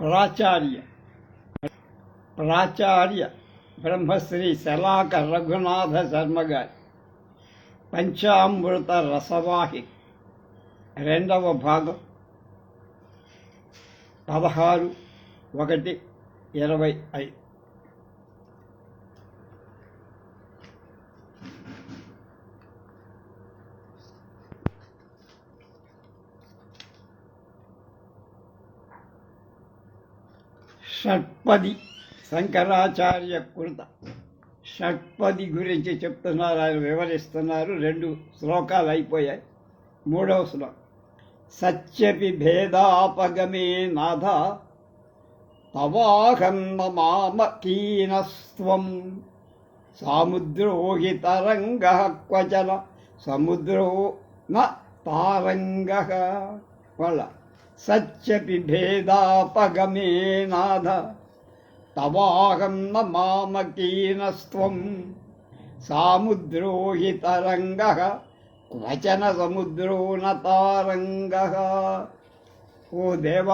ప్రాచార్య ప్రాచార్య బ్రహ్మశ్రీ శలాక రఘునాథ శర్మ గారి పంచామృత రసవాహి రెండవ భాగం. పదహారు ఒకటి ఇరవై ఐదు. షట్పది శంకరాచార్య కృత. షట్పది గురించి చెప్తున్నారు ఆయన వివరిస్తున్నారు. రెండు శ్లోకాలు అయిపోయాయి. మూడవ శ్లోకం. సత్యపి భేదాపగమే నాథ తవాహన్న మామ సాముద్రోహి తరంగ క్వచన సముద్రో న తారంగ. వాళ్ళ సత్యపి భేదాపగమే నాథ తవాహం న మామకీనస్త్వం సాముద్రో హి తరంగ క్వచన సముద్రో తారంగ ఓ దేవ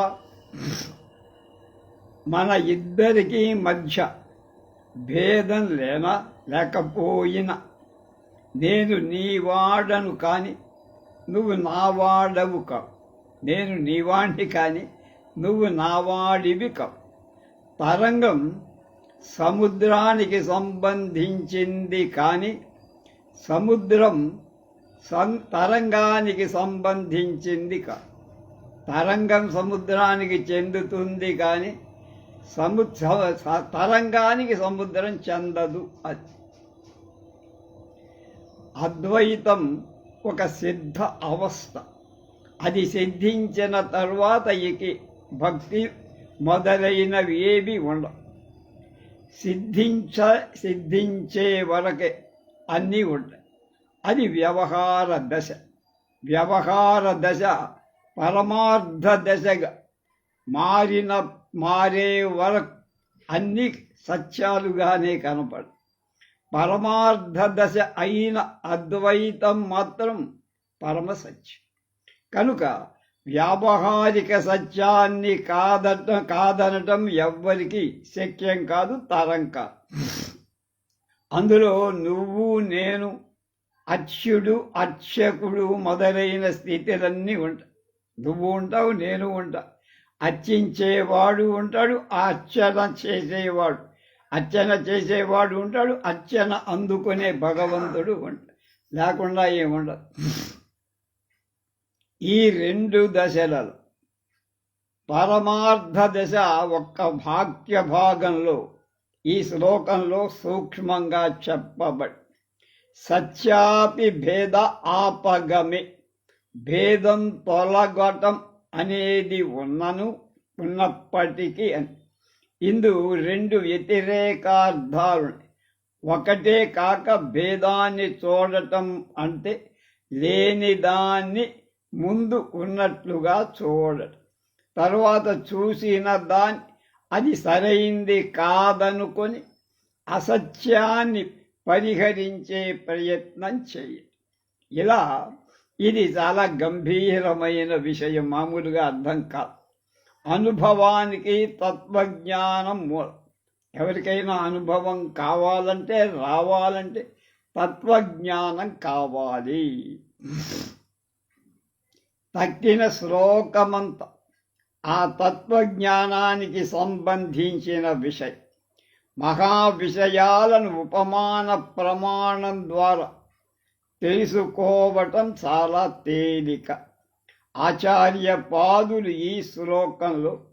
మన ఇద్దరికీ మధ్య భేదం లేనా లేకపోయినా నేను నీ వాడను కాని నువ్వు నా వాడవు కావు. నేను నీవాణ్ణి కాని నువ్వు నావాడివి కావు. తరంగం సముద్రానికి సంబంధించింది కానీ సముద్రం సం తరంగానికి సంబంధించింది కా తరంగం సముద్రానికి చెందుతుంది కానీ సము స- తరంగానికి సముద్రం చెందదు అది. అద్వైతం ఒక సిద్ధ అవస్థ. అది సిద్ధించిన తర్వాత ఇక భక్తి మొదలైనవి ఏవి ఉండవు సిద్ధించ సిద్ధించే వరకే అన్నీ ఉంటాయి అది వ్యవహార దశ. వ్యవహార దశ పరమార్థ దశగా మారిన మారే వరకు అన్ని సత్యాలుగానే కనపడు. పరమార్థ దశ అయిన అద్వైతం మాత్రం పరమ సత్యం కనుక వ్యావహారిక సత్యాన్ని కాదట కాదనటం ఎవ్వరికి శక్యం కాదు తరం కాదు. అందులో నువ్వు నేను అచ్యుడు అర్చకుడు మొదలైన స్థితులన్నీ ఉంటాయి. నువ్వు ఉంటావు నేను ఉంటా. అర్చించేవాడు ఉంటాడు అర్చన చేసేవాడు. అర్చన చేసేవాడు ఉంటాడు అర్చన అందుకునే భగవంతుడు ఉంటాడు. లేకుండా ఏముండదు. ఈ రెండు దశలలో పరమార్థ దశ ఒక్క వాక్య భాగంలో ఈ శ్లోకంలో సూక్ష్మంగా చెప్పబడి సత్యాపి భేద ఆపగమే భేదం తొలగటం అనేది ఉన్నను ఉన్నప్పటికీ అని. ఇందు రెండు వ్యతిరేకార్థాలు ఒకటే కాక భేదాన్ని చూడటం అంటే లేని దాన్ని ముందు ఉన్నట్లుగా చూడటం తర్వాత చూసిన దాన్ని అది సరైంది కాదనుకొని అసత్యాన్ని పరిహరించే ప్రయత్నం చేయాలి ఇలా ఇది చాలా గంభీరమైన విషయం మామూలుగా అర్థం కాదు. అనుభవానికి తత్వజ్ఞానం మూలం. ఎవరికైనా అనుభవం కావాలంటే రావాలంటే తత్వజ్ఞానం కావాలి. తక్కిన శ్లోకమంతా. ఆ తత్వజ్ఞానానికి సంబంధించిన విషయం. మహా విషయాలను ఉపమాన ప్రమాణం ద్వారా తెలుసుకోవటం చాలా తేలిక. ఆచార్య పాదులు ఈ శ్లోకంలో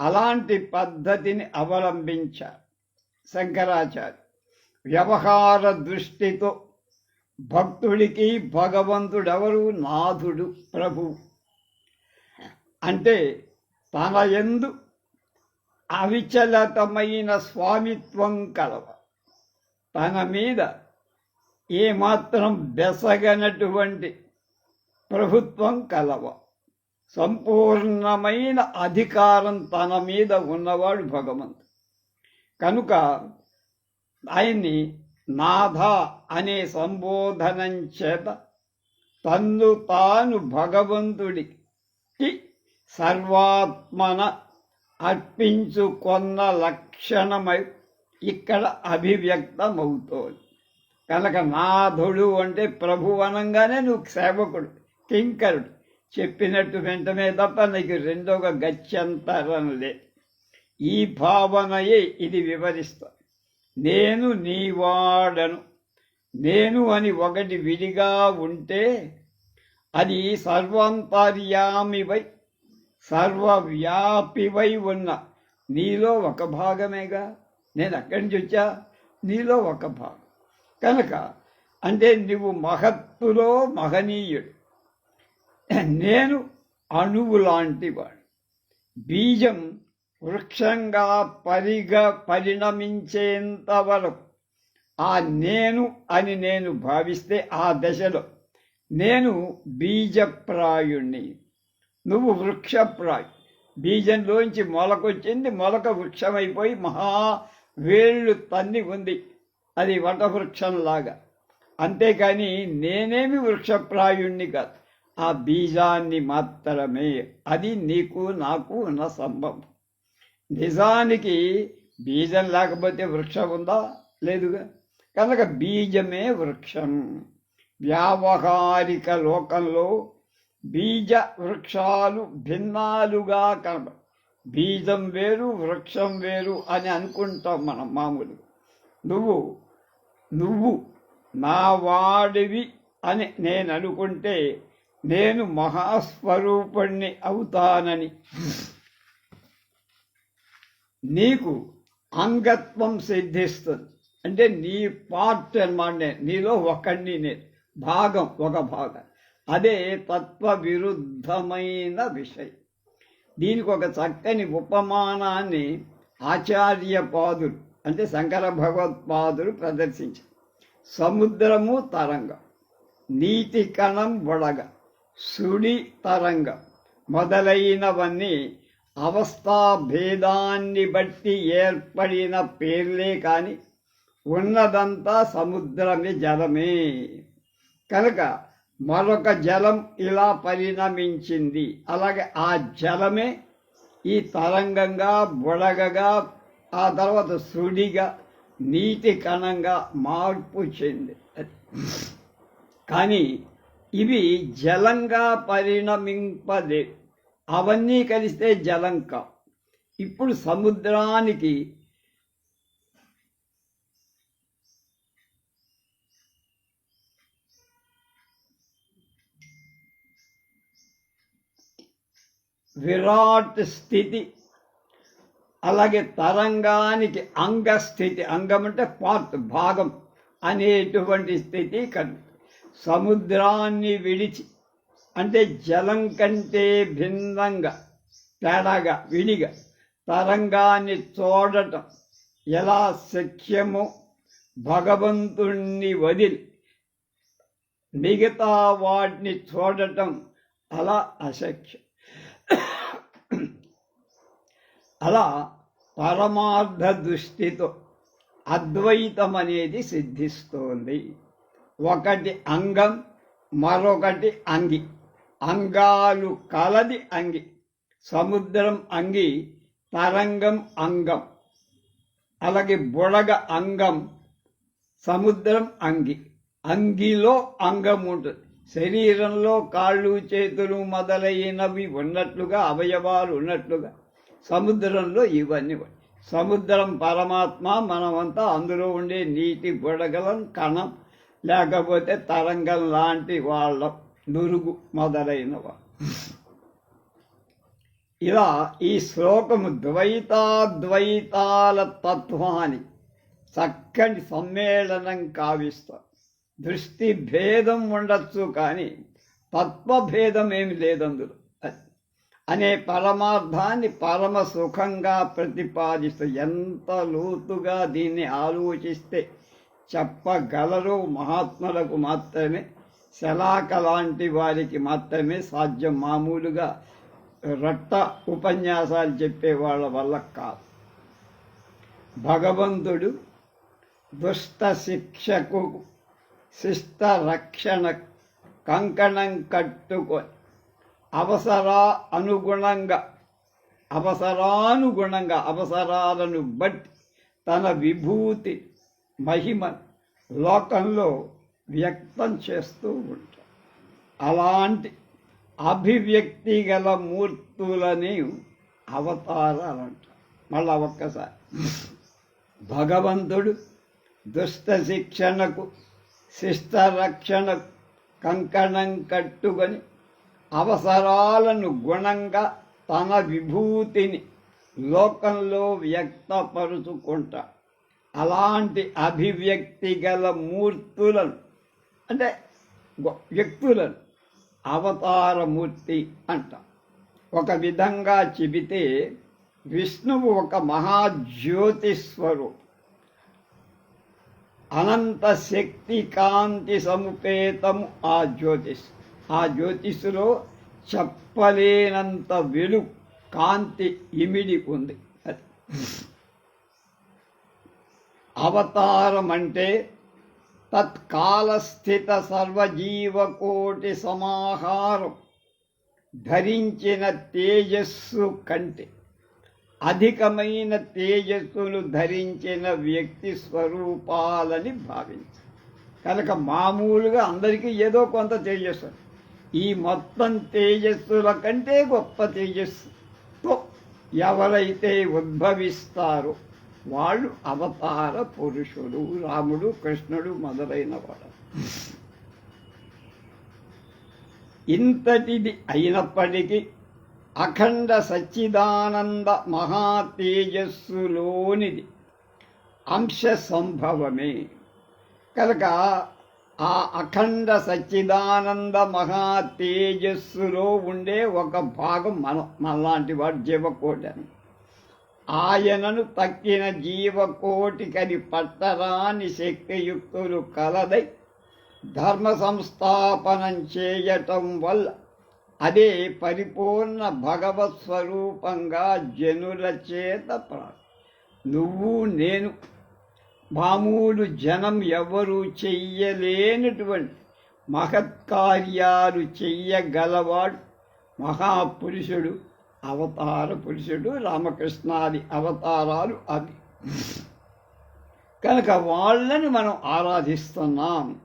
అలాంటి పద్ధతిని అవలంబించారు. శంకరాచార్య వ్యవహార దృష్టితో భక్తుడికి భగవంతుడెవరు? నాథుడు ప్రభు. అంటే తన ఎందు అవిచలతమైన స్వామిత్వం కలవ. తన మీద ఏమాత్రం బెసగనటువంటి ప్రభుత్వం కలవ. సంపూర్ణమైన అధికారం తన మీద ఉన్నవాడు భగవంతుడు. కనుక ఆయన్ని నాథ అనే సంబోధనం చేత తన్ను తాను భగవంతుడికి సర్వాత్మన అర్పించుకొన్న లక్షణమై ఇక్కడ అభివ్యక్తమవుతోంది. కనుక నాథుడు అంటే ప్రభు అనంగానే నువ్వు సేవకుడు కింకరుడు. చెప్పినట్టు వెంటనే తప్ప నీకు రెండవ గత్యంతరం లే ఈ భావనయే ఇది వివరిస్తా నేను నీవాడను. నేను అని ఒకటి విడిగా ఉంటే అది సర్వాంతర్యామివై సర్వవ్యాపివై ఉన్న నీలో ఒక భాగమేగా? నేను అక్కడి నుంచి వచ్చా? నీలో ఒక భాగం. కనుక అంటే నువ్వు మహత్తులో మహనీయుడు. నేను అణువు లాంటివాడు బీజం వృక్షంగా పరిగ పరిణమించేంత వరకు ఆ నేను అని నేను భావిస్తే ఆ దశలో నేను బీజప్రాయుణ్ణి. నువ్వు వృక్షప్రాయు. బీజంలోంచి మొలకొచ్చింది మొలక వృక్షమైపోయి మహా వేళ్ళు తన్ని ఉంది. అది వటవృక్షంలాగా. అంతేకాని నేనేమి వృక్షప్రాయుణ్ణి కాదు. ఆ బీజాన్ని మాత్రమే. అది నీకు నాకు ఉన్న సంభవం. నిజానికి బీజం లేకపోతే వృక్షం ఉందా? లేదుగా. కనుక బీజమే వృక్షం. వ్యావహారిక లోకంలో బీజ వృక్షాలు భిన్నాలుగా కనబ బీజం వేరు వృక్షం వేరు అని అనుకుంటాం మనం మామూలు నువ్వు నువ్వు నా వాడివి అని నేను అనుకుంటే నేను మహాస్వరూపుణ్ణి అవుతానని. నీకు అంగత్వం సిద్ధిస్తుంది. అంటే నీ పార్ట్ అనమాట నేను నీలో ఒకడిని నేను భాగం ఒక భాగం. అదే తత్వ విరుద్ధమైన విషయం. దీనికి ఒక చక్కని ఉపమానాన్ని ఆచార్య పాదులు అంటే శంకర భగవత్పాదులు ప్రదర్శించారు. సముద్రము తరంగం నీతి కణం బొడగ సుడి తరంగం మొదలైనవన్నీ అవస్థాభేదాన్ని బట్టి ఏర్పడిన పేర్లే కాని ఉన్నదంతా సముద్రమే జలమే. కనుక మరొక జలం ఇలా పరిణమించింది. అలాగే ఆ జలమే ఈ తరంగంగా బుడగగా ఆ తర్వాత సుడిగా నీటి కణంగా మార్పు చెంది. కానీ ఇవి జలంగా పరిణమింపదే అవన్నీ కలిస్తే జలంక. ఇప్పుడు సముద్రానికి విరాట్ స్థితి అలాగే తరంగానికి అంగస్థితి అంగం అంటే పార్ట్ భాగం అనేటువంటి స్థితి కను సముద్రాన్ని విడిచి అంటే జలం కంటే భిన్నంగా తేడాగా విడిగా తరంగాన్ని చూడటం ఎలా శక్యమో భగవంతుణ్ణి వదిలి మిగతా వాటిని చూడటం అలా అశక్యం అలా పరమార్థ దృష్టితో అద్వైతం అనేది సిద్ధిస్తోంది. ఒకటి అంగం మరొకటి అంగి. అంగాలు కలది అంగి సముద్రం అంగి తరంగం అంగం అలాగే బుడగ అంగం సముద్రం అంగి. అంగిలో అంగం ఉంటుంది. శరీరంలో కాళ్ళు చేతులు మొదలైనవి ఉన్నట్లుగా అవయవాలు ఉన్నట్లుగా సముద్రంలో ఇవన్నీ సముద్రం పరమాత్మ మనమంతా అందులో ఉండే నీటి బుడగలం కణం లేకపోతే తరంగం లాంటి వాళ్ళం. నురుగు మొదలైనవ ఇలా ఈ శ్లోకము ద్వైతాద్వైతాల తత్వాన్ని చక్కటి సమ్మేళనం కావిస్తా దృష్టి భేదం ఉండొచ్చు కానీ తత్వభేదం ఏమి లేదందులో అనే పరమార్థాన్ని పరమ సుఖంగా ప్రతిపాదిస్తూ ఎంత లోతుగా దీన్ని ఆలోచిస్తే చెప్పగలరు మహాత్ములకు మాత్రమే శలాక లాంటి వారికి మాత్రమే సాధ్యం. మామూలుగా రట్ట ఉపన్యాసాలు చెప్పే వాళ్ళ వల్ల కాదు. భగవంతుడు దుష్ట శిక్షకు శిష్ట రక్షణ కంకణం కట్టుకొని అవసరా అనుగుణంగా అవసరానుగుణంగా అవసరాలను బట్టి తన విభూతి మహిమ లోకంలో వ్యక్తం చేస్తూ ఉంటాం. అలాంటి అభివ్యక్తి గల మూర్తులని అవతారాలంట మళ్ళా ఒక్కసారి. భగవంతుడు దుష్ట శిక్షణకు శిష్ట రక్షణకు కంకణం కట్టుకొని అవసరాలను గుణంగా తన విభూతిని లోకంలో వ్యక్తపరుచుకుంటా. అలాంటి అభివ్యక్తి గల మూర్తులను అంటే వ్యక్తులను అవతారమూర్తి అంట. ఒక విధంగా చెబితే విష్ణువు ఒక మహాజ్యోతిస్వరూపు. అనంత శక్తి కాంతి సముపేతము ఆ జ్యోతిష్ ఆ జ్యోతిష్లో చెప్పలేనంత వెలు కాంతి ఇమిడి ఉంది. అవతారం అంటే తత్కాల స్థిత సర్వజీవకోటి సమాహారం ధరించిన తేజస్సు కంటే అధికమైన తేజస్సును ధరించిన వ్యక్తి స్వరూపాలని భావించు. కనుక మామూలుగా అందరికీ ఏదో కొంత తేజస్సు. ఈ మొత్తం తేజస్సుల కంటే గొప్ప తేజస్సుతో ఎవరైతే ఉద్భవిస్తారో వాళ్ళు అవతార పురుషుడు రాముడు కృష్ణుడు మొదలైన వాడు ఇంతటిది అయినప్పటికీ అఖండ సచ్చిదానంద మహాతేజస్సులోనిది అంశ సంభవమే. కనుక ఆ అఖండ సచ్చిదానంద మహాతేజస్సులో ఉండే ఒక భాగం మన మనలాంటి వాడు జీవకోటని. ఆయనను తక్కిన జీవకోటికని పట్టరాని శక్తియుక్తులు కలదై ధర్మ సంస్థాపనం చేయటం వల్ల అదే పరిపూర్ణ భగవత్ స్వరూపంగా జనుల చేత ప్రా నువ్వు నేను మామూలు జనం ఎవరు చెయ్యలేనటువంటి మహత్కార్యాలు చెయ్యగలవాడు మహాపురుషుడు అవతార పురుషుడు రామకృష్ణాది అవతారాలు అవి. కనుక వాళ్ళని మనం ఆరాధిస్తున్నాం.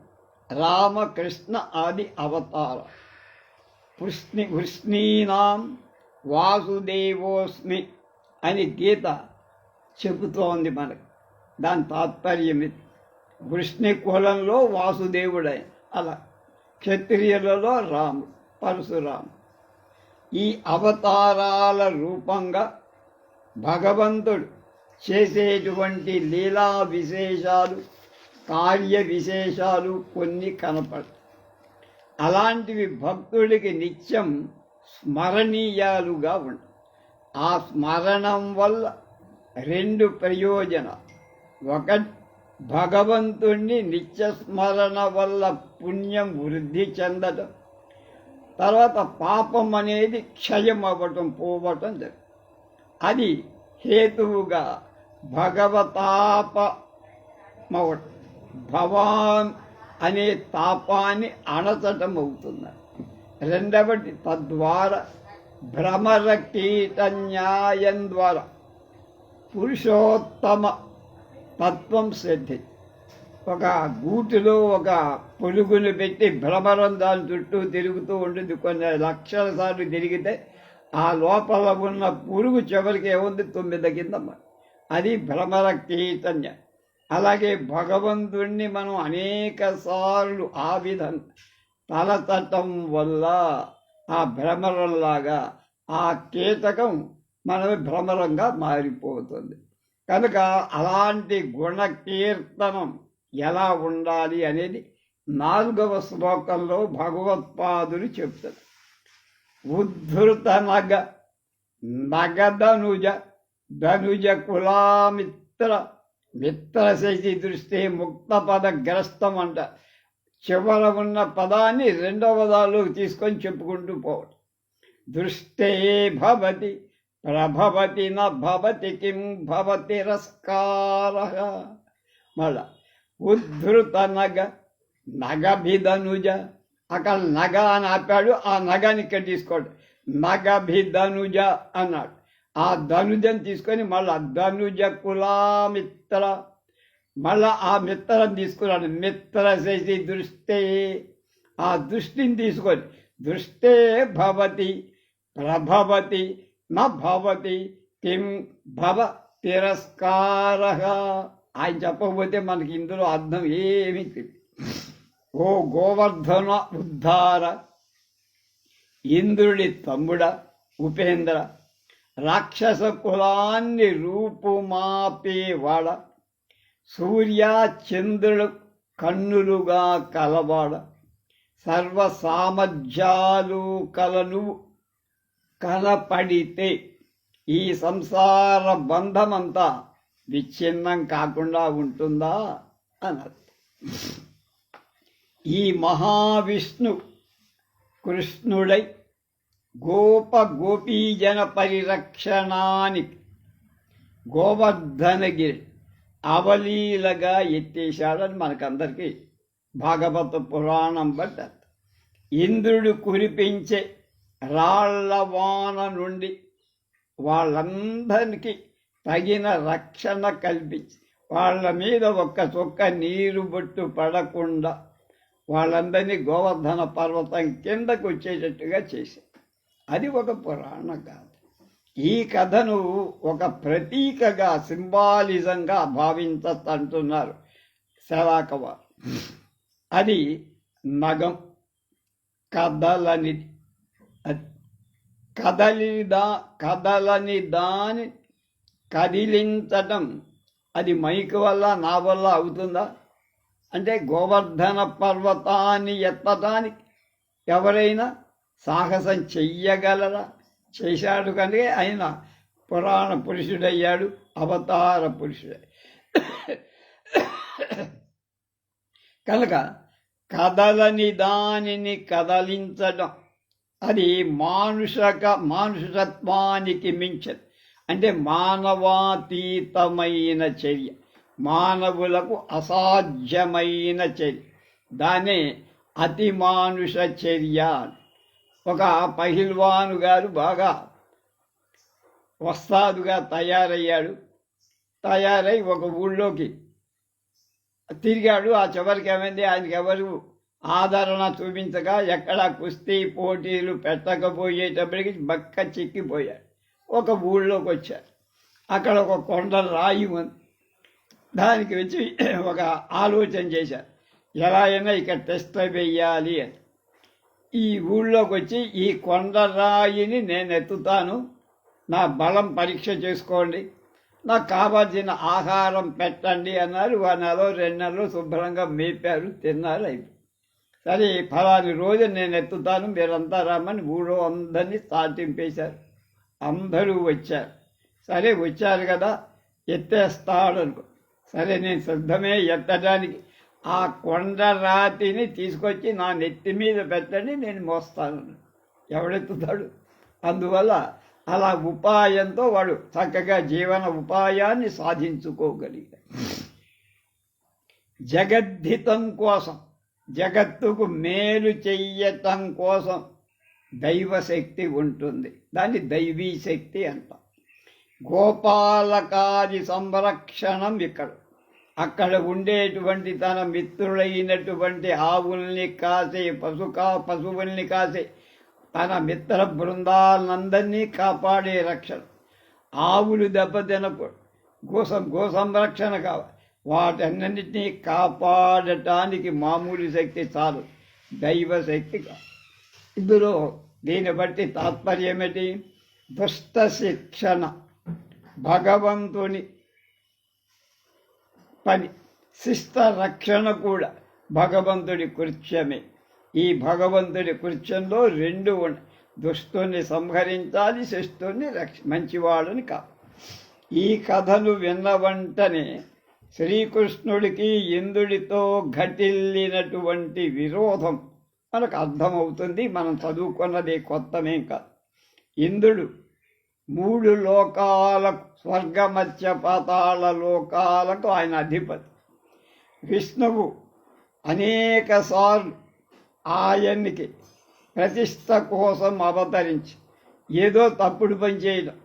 రామకృష్ణ ఆది అవతార. వృష్ణి వృష్ణీనాం వాసుదేవోస్మి అని గీత చెబుతోంది మనకు. దాని తాత్పర్యం ఇది. వృష్ణి కులంలో వాసుదేవుడై అలా క్షత్రియులలో రాముడు పరశురాముడు. ఈ అవతారాల రూపంగా భగవంతుడు చేసేటువంటి లీలా విశేషాలు కార్య విశేషాలు కొన్ని కనపడతాయి. అలాంటివి భక్తుడికి నిత్యం స్మరణీయాలుగా ఉంటాయి. ఆ స్మరణం వల్ల రెండు ప్రయోజనాలు. ఒకటి భగవంతుణ్ణి నిత్యస్మరణ వల్ల పుణ్యం వృద్ధి చెందటం. తర్వాత పాపం అనేది క్షయం అవ్వటం పోవటం జరుగుతుంది అది హేతువుగా భగవతాపమవటం భవాన్ అనే తాపాన్ని అణచటం అవుతుంది రెండవది తద్వారా భ్రమర కీట న్యాయం ద్వారా పురుషోత్తమ తత్వం సిద్ధించి ఒక గూటిలో ఒక పులుగుని పెట్టి భ్రమరం దాని చుట్టూ తిరుగుతూ ఉంటుంది కొన్ని లక్షల సార్లు తిరిగితే ఆ లోపల ఉన్న పురుగు చివరికి ఏముంది? తొమ్మిది కింద అది భ్రమర చైతన్య. అలాగే భగవంతుణ్ణి మనం అనేక సార్లు ఆ విధంగా తలతటం వల్ల ఆ భ్రమరంలాగా ఆ కీటకం మన భ్రమరంగా మారిపోతుంది. కనుక అలాంటి గుణ కీర్తనం ఎలా ఉండాలి అనేది నాలుగవ శ్లోకంలో భగవత్పాదులు చెప్తారు. ఉద్ధృత నగ నగధనుజ ధనుజ కులామిత్ర మిత్రశశి దృష్టి ముక్త పద గ్రస్తం అంట. చివర ఉన్న పదాన్ని రెండవ దానిలోకి తీసుకొని చెప్పుకుంటూ పోవడం దృష్టే భవతి ప్రభవతి న భవతి కిం భవతి రస్కార. మళ్ళా ఉద్ధృత నగ నగభిధనుజ. అక్కడ నగ అని ఆపాడు ఆ నగాని ఇక్కడ తీసుకోండి. నగభిధనుజ అన్నాడు. ఆ ధనుజం తీసుకొని మళ్ళా ధనుజ కులామిత్ర మళ్ళా ఆ మిత్రం తీసుకున్నాడు మిత్ర శశి దృష్టే. ఆ దృష్టిని తీసుకొని దృష్టే భవతి ప్రభవతి న భవతి కిం భవ తిరస్కార. ఆయన చెప్పకపోతే మనకి ఇందులో అర్థం ఏమీ తెలియదు ఓ గోవర్ధన ఉద్ధార ఇంద్రుడి తమ్ముడ ఉపేంద్ర రాక్షస కులాన్ని రూపుమాపేవాడ సూర్య చంద్రుడు కన్నులుగా కలవాడ సర్వ సామర్థ్యాలు కలను కలపడితే ఈ సంసార బంధమంతా విచ్ఛిన్నం కాకుండా ఉంటుందా అన్నది ఈ మహావిష్ణు కృష్ణుడై గోప గోపీజన పరిరక్షణానికి గోవర్ధనగిరి అవలీలగా ఎత్తేశాడని మనకందరికీ భాగవత పురాణం బట్టి ఇంద్రుడు కురిపించే రాళ్ళ వాన నుండి వాళ్ళందరికీ తగిన రక్షణ కల్పించి వాళ్ళ మీద ఒక్క చుక్క నీరు బొట్టు పడకుండా వాళ్ళందరినీ గోవర్ధన పర్వతం కిందకు వచ్చేటట్టుగా చేశారు. అది ఒక పురాణ కథ ఈ కథను ఒక ప్రతీకగా సింబాలిజంగా భావించంటున్నారు అంటున్నారు వారు అది నగం కదలని అది కదలి కదలని దాని కదిలించటం. అది మైక్ వల్ల నా వల్ల అవుతుందా? అంటే గోవర్ధన పర్వతాన్ని ఎత్తటానికి ఎవరైనా సాహసం చెయ్యగలరా? చేశాడు కనుక ఆయన పురాణ పురుషుడయ్యాడు అవతార పురుషుడే. కనుక కదలని దానిని కదలించడం అది మానుషక మానుషత్వానికి మించదు. అంటే మానవాతీతమైన చర్య. మానవులకు అసాధ్యమైన చర్య. దానే అతి మానుష చర్య ఒక పహిల్వాను గారు బాగా వస్తాదుగా తయారయ్యాడు. తయారై ఒక ఊళ్ళోకి తిరిగాడు. ఆ చివరికి ఏమైంది? ఆయనకి ఎవరు ఆదరణ చూపించగా ఎక్కడ కుస్తీ పోటీలు పెట్టకపోయేటప్పటికి బక్క చిక్కిపోయాడు. ఒక ఊళ్ళోకి వచ్చారు అక్కడ ఒక కొండ రాయి ఉంది దానికి వచ్చి ఒక ఆలోచన చేశారు ఎలా అయినా ఇక్కడ టెస్ట్ వేయాలి అని. ఈ ఊళ్ళోకి వచ్చి ఈ కొండ రాయిని నేను ఎత్తుతాను. నా బలం పరీక్ష చేసుకోండి. నాకు కావాల్సిన ఆహారం పెట్టండి అన్నారు. ఒక నెల రెండు నెలలు శుభ్రంగా మేపారు తిన్నారు అయిపోయి సరే ఫలాని రోజు నేను ఎత్తుతాను. మీరంతా రమ్మని ఊళ్ళో అందరినీ తాటింపేశారు అందరూ వచ్చారు సరే వచ్చారు కదా ఎత్తేస్తాడు అనుకో సరే నేను సిద్ధమే ఎత్తడానికి. ఆ కొండ రాతిని తీసుకొచ్చి నా నెత్తి మీద పెట్టండి నేను మోస్తాను. ఎవడెత్తుతాడు? అందువల్ల అలా ఉపాయంతో వాడు చక్కగా జీవన ఉపాయాన్ని సాధించుకోగలిగాడు. జగద్ధితం కోసం జగత్తుకు మేలు చెయ్యటం కోసం దైవశక్తి ఉంటుంది. దాన్ని దైవీ శక్తి అంటాం. గోపాలకాది సంరక్షణం ఇక్కడ. అక్కడ ఉండేటువంటి తన మిత్రులైనటువంటి ఆవుల్ని కాసే పశుకా పశువుల్ని కాసే తన మిత్ర బృందాలందరినీ కాపాడే రక్షణ. ఆవులు దెబ్బతినప్పుడు గోసం గో సంరక్షణ కావాలి. వాటన్నింటినీ కాపాడటానికి మామూలు శక్తి చాలు. దైవ శక్తి కాదు ఇందులో దీన్ని బట్టి తాత్పర్యం దుష్ట శిక్షణ భగవంతుని పని శిష్ట రక్షణ కూడా భగవంతుడి కృత్యమే. ఈ భగవంతుడి కృత్యంలో రెండు ఉన్నాయి దుష్టుని సంహరించాలి శిష్టుని రక్ష మంచివాడని కాదు ఈ కథను విన్న వెంటనే శ్రీకృష్ణుడికి ఇంద్రుడితో ఘటిల్లినటువంటి విరోధం మనకు అర్థమవుతుంది మనం చదువుకున్నది కొత్తమేం కాదు. ఇంద్రుడు మూడు లోకాలకు స్వర్గమత్య పాతాళ లోకాలకు ఆయన అధిపతి. విష్ణువు అనేక సార్లు ఆయన్ని ప్రతిష్ట కోసం అవతరించి ఏదో తప్పుడు పని చేయడం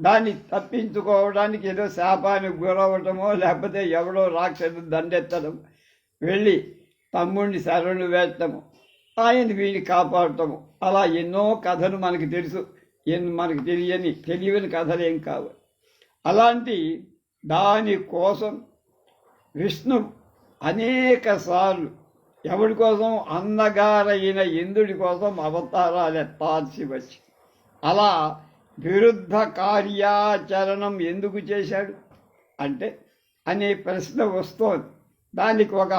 దాన్ని తప్పించుకోవడానికి ఏదో శాపానికి గురవటమో లేకపోతే ఎవడో రాక్షసు దండెత్తడం వెళ్ళి తమ్ముడిని శరణు వేయటము ఆయన వీడిని కాపాడటము అలా ఎన్నో కథలు మనకు తెలుసు. ఎన్ని మనకు తెలియని తెలియని కథలు ఏం కావు. అలాంటి దాని కోసం విష్ణు అనేక సార్లు ఎవడి కోసం? అన్నగారైన ఇంద్రుడి కోసం అవతారాలు ఎత్తాల్సి వచ్చి. అలా విరుద్ధ కార్యాచరణం ఎందుకు చేశాడు? అంటే అనే ప్రశ్న వస్తోంది. దానికి ఒక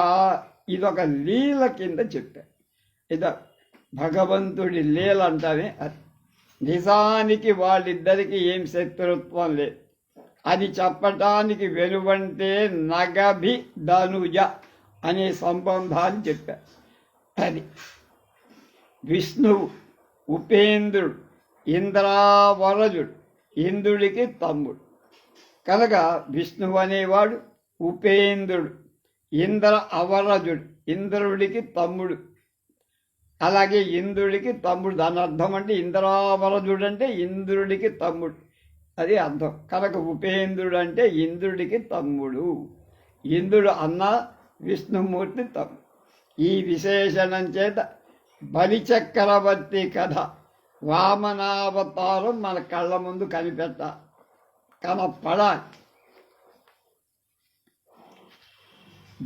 ఇదొక లీల కింద చెప్పారు. ఇదో భగవంతుడి లీల అది నిజానికి వాళ్ళిద్దరికి ఏం శత్రుత్వం లేదు అది చెప్పటానికి వెలువంటే నగభి ధనుజ అనే సంబంధాన్ని చెప్పారు అది విష్ణువు ఉపేంద్రుడు ఇంద్రావరజుడు ఇంద్రుడికి తమ్ముడు. కనుక విష్ణువు అనేవాడు ఉపేంద్రుడు ఇంద్ర అవరజుడు ఇంద్రుడికి తమ్ముడు. అలాగే ఇంద్రుడికి తమ్ముడు దాని అర్థం అంటే ఇంద్రావరదుడు అంటే ఇంద్రుడికి తమ్ముడు. అది అర్థం. కనుక ఉపేంద్రుడు అంటే ఇంద్రుడికి తమ్ముడు. ఇంద్రుడు అన్న విష్ణుమూర్తి తమ్ముడు. ఈ విశేషణం చేత బలిచక్రవర్తి కథ వామనావతారం మన కళ్ళ ముందు కనిపెట్ట. కనపడాలి.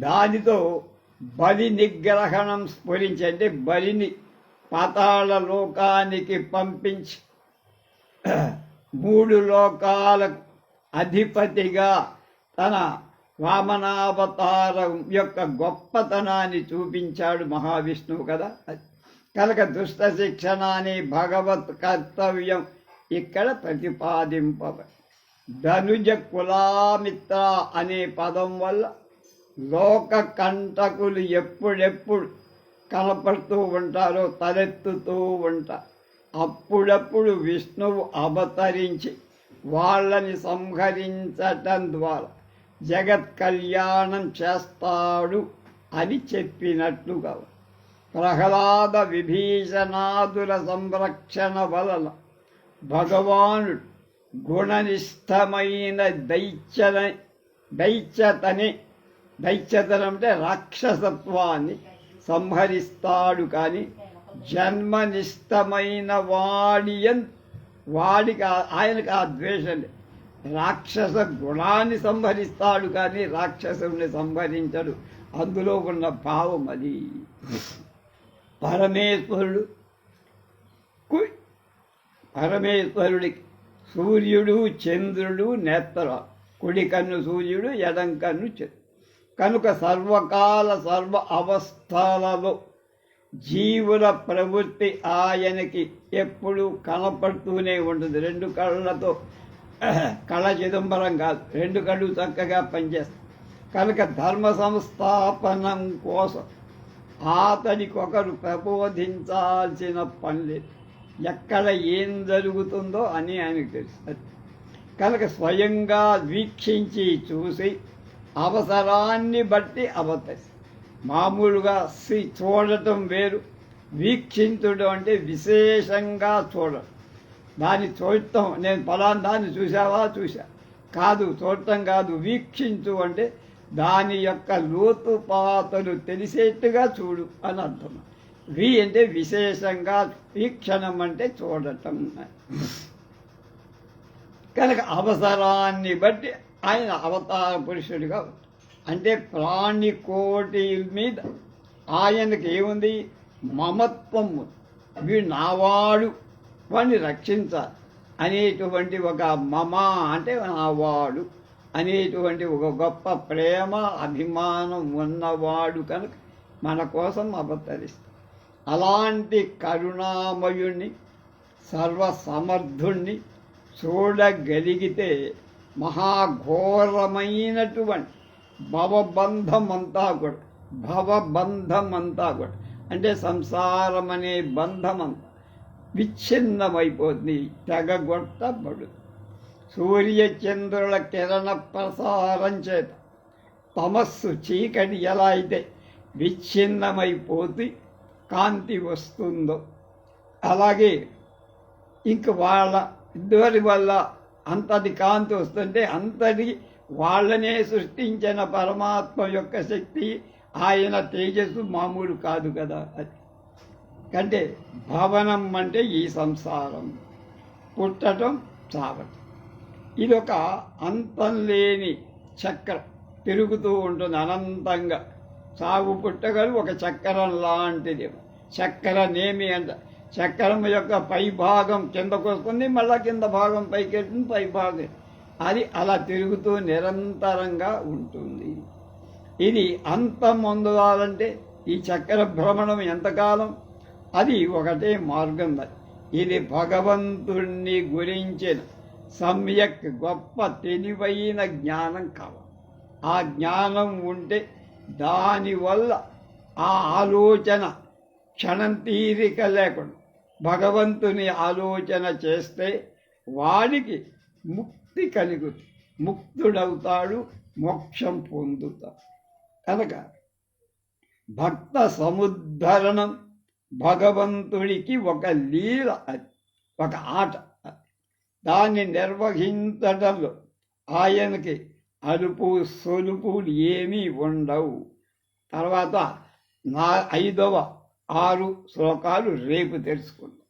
దానితో బలి నిగ్రహణం స్ఫురించి అంటే బలిని పాతాళ లోకానికి పంపించి మూడు లోకాలకు అధిపతిగా తన వామనావతారం యొక్క గొప్పతనాన్ని చూపించాడు మహావిష్ణువు కదా. కనుక దుష్ట శిక్షణ అనే భగవత్ కర్తవ్యం ఇక్కడ ప్రతిపాదింప ధనుజ కులామిత్ర అనే పదం వల్ల లోక కంటకులు ఎప్పుడెప్పుడు కనపడుతూ ఉంటారో తలెత్తుతూ ఉంటారు అప్పుడప్పుడు విష్ణువు అవతరించి వాళ్ళని సంహరించటం ద్వారా జగత్ కళ్యాణం చేస్తాడు అని చెప్పినట్లుగా ప్రహ్లాద విభీషణాదుల సంరక్షణ వలన భగవానుడు గుణనిష్టమైన దైత్యని దైత్యతని దైత్యతనం అంటే రాక్షసత్వాన్ని సంహరిస్తాడు కానీ జన్మనిష్టమైన వాడి వాడికి ఆయనకు ఆ ద్వేషం రాక్షస గుణాన్ని సంహరిస్తాడు కానీ రాక్షసుని సంహరించడు. అందులో ఉన్న భావం అది. పరమేశ్వరుడు పరమేశ్వరుడికి సూర్యుడు చంద్రుడు నేత్ర కుడి కన్ను సూర్యుడు ఎడం కన్ను చంద్రుడు కనుక సర్వకాల సర్వ అవస్థలలో జీవుల ప్రవృత్తి ఆయనకి ఎప్పుడూ కనపడుతూనే ఉంటుంది. రెండు కళ్ళతో కళ చిదంబరం కాదు. రెండు కళ్ళు చక్కగా పనిచేస్తాయి. కనుక ధర్మ సంస్థాపనం కోసం అతనికొకరు ప్రబోధించాల్సిన పని లేదు. ఎక్కడ ఏం జరుగుతుందో అని ఆయనకు తెలుసు. కనుక స్వయంగా వీక్షించి చూసి అవసరాన్ని బట్టి అవతరి మామూలుగా చూడటం వేరు వీక్షించడం అంటే విశేషంగా చూడడం దాన్ని చూడటం నేను ఫలాన్ దాన్ని చూసావా చూసా కాదు చూడటం కాదు వీక్షించు అంటే దాని యొక్క లోతుపాతలు తెలిసేట్టుగా చూడు అని అర్థం. వి అంటే విశేషంగా వీక్షణం అంటే చూడటం. కనుక అవసరాన్ని బట్టి ఆయన అవతార పురుషుడిగా అంటే ప్రాణి కోటి మీద ఆయనకి ఏముంది? మమత్వం వీడు నావాడు వాడిని రక్షించాలి. అనేటువంటి ఒక మమ అంటే నావాడు. అనేటువంటి ఒక గొప్ప ప్రేమ అభిమానం ఉన్నవాడు కనుక మన కోసం అవతరిస్తాడు. అలాంటి కరుణామయుణ్ణి సర్వసమర్థుణ్ణి చూడగలిగితే మహాఘోరమైనటువంటి భవబంధం అంతా కూడా భవబంధం అంతా కూడా అంటే సంసారం అనే బంధం అంతా విచ్ఛిన్నమైపోతుంది తెగగొట్టబడు. సూర్యచంద్రుల కిరణ ప్రసారం చేత తమస్సు చీకటి ఎలా అయితే విచ్ఛిన్నమైపోతే కాంతి వస్తుందో అలాగే ఇంక వాళ్ళ ఇద్దరి వల్ల అంతటి కాంతి వస్తుంటే అంతటి వాళ్ళనే సృష్టించిన పరమాత్మ యొక్క శక్తి ఆయన తేజస్సు మామూలు కాదు కదా. అది అంటే భవనం అంటే ఈ సంసారం. పుట్టటం చావటం. ఇది ఒక అంతం లేని చక్ర. తిరుగుతూ ఉంటుంది అనంతంగా. సాగు పుట్టగలు ఒక చక్రం లాంటిది. చక్కెర నేమి అంట. చక్రం యొక్క పై భాగం కిందకు వస్తుంది మళ్ళా కింద భాగం పైకి వెళ్తుంది పై భాగం. అది అలా తిరుగుతూ నిరంతరంగా ఉంటుంది. ఇది అంతం పొందాలంటే ఈ చక్ర భ్రమణం ఎంతకాలం? అది ఒకటే మార్గం ఇది భగవంతుణ్ణి గురించిన సమ్యక్ గొప్ప తెలివైన జ్ఞానం కావాలి. ఆ జ్ఞానం ఉంటే దానివల్ల ఆ ఆలోచన క్షణం తీరిక లేకుండా భగవంతుని ఆలోచన చేస్తే వాడికి ముక్తి కలుగుతుంది. ముక్తుడవుతాడు మోక్షం పొందుతాడు. కనుక భక్త సముద్ధరణం భగవంతుడికి ఒక లీల అది ఒక ఆట దాన్ని నిర్వహించడంలో ఆయనకి అలుపు సొలుపులు ఏమీ ఉండవు. తర్వాత నా ఐదవ ఆరు శ్లోకాలు రేపు తెలుసుకుందాం.